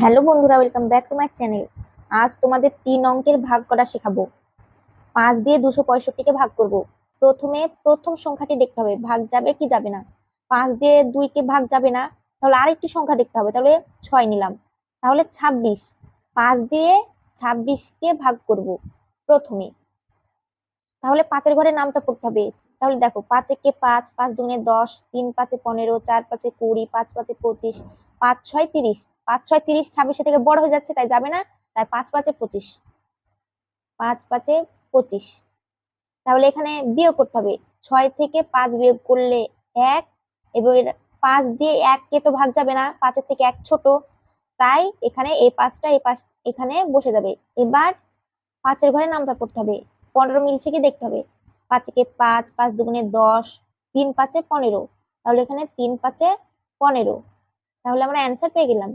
Hello বন্ধুরা welcome back to my channel আজ তোমাদের তিন অঙ্কের ভাগ করা শেখাবো। পাঁচ দিয়ে দুশো পঁয়ষট্টিকে ভাগ করব। প্রথমে প্রথম সংখ্যাটি দেখতে হবে, ভাগ যাবে কি যাবে না। পাঁচ দিয়ে দুইকে ভাগ যাবে না, তাহলে আরেকটি সংখ্যা দেখতে হবে, তাহলে ছয় নিলাম। তাহলে ছাব্বিশ। পাঁচ দিয়ে ছাব্বিশকে ভাগ করব প্রথমে। তাহলে পাঁচের ঘরে নামটা পড়তে হবে। তাহলে দেখো, পাঁচ একে পাঁচ পাঁচ দুনে দশ, তিন পাঁচে পনেরো, চার পাঁচে কুড়ি, পাঁচ পাঁচে পঁচিশ, পাঁচ ছয় তিরিশ। পাঁচ ছয় তিরিশ ছাব্বিশে থেকে বড় হয়ে যাচ্ছে, তাই যাবে না? তাই পাঁচ পাঁচে পঁচিশ। পাঁচ পাঁচে পঁচিশ। তাহলে এখানে বিয়োগ করতে হবে। ছয় থেকে পাঁচ বিয়োগ করলে এক, এবং পাঁচ দিয়ে এককে তো ভাগ যাবে না, পাঁচের থেকে এক ছোট। তাই এখানে এই পাঁচটা, এই পাঁচ এখানে বসে যাবে। এবার পাঁচের ঘরে নামটা পড়তে হবে। পনেরো মিলছে কি দেখতে হবে। পাঁচ একে পাঁচ পাঁচ দুগুণে দশ, তিন পাঁচে পনেরো। তাহলে এখানে তিন পাঁচে পনেরো। তাহলে আমরা অ্যান্সার পেয়ে গেলাম।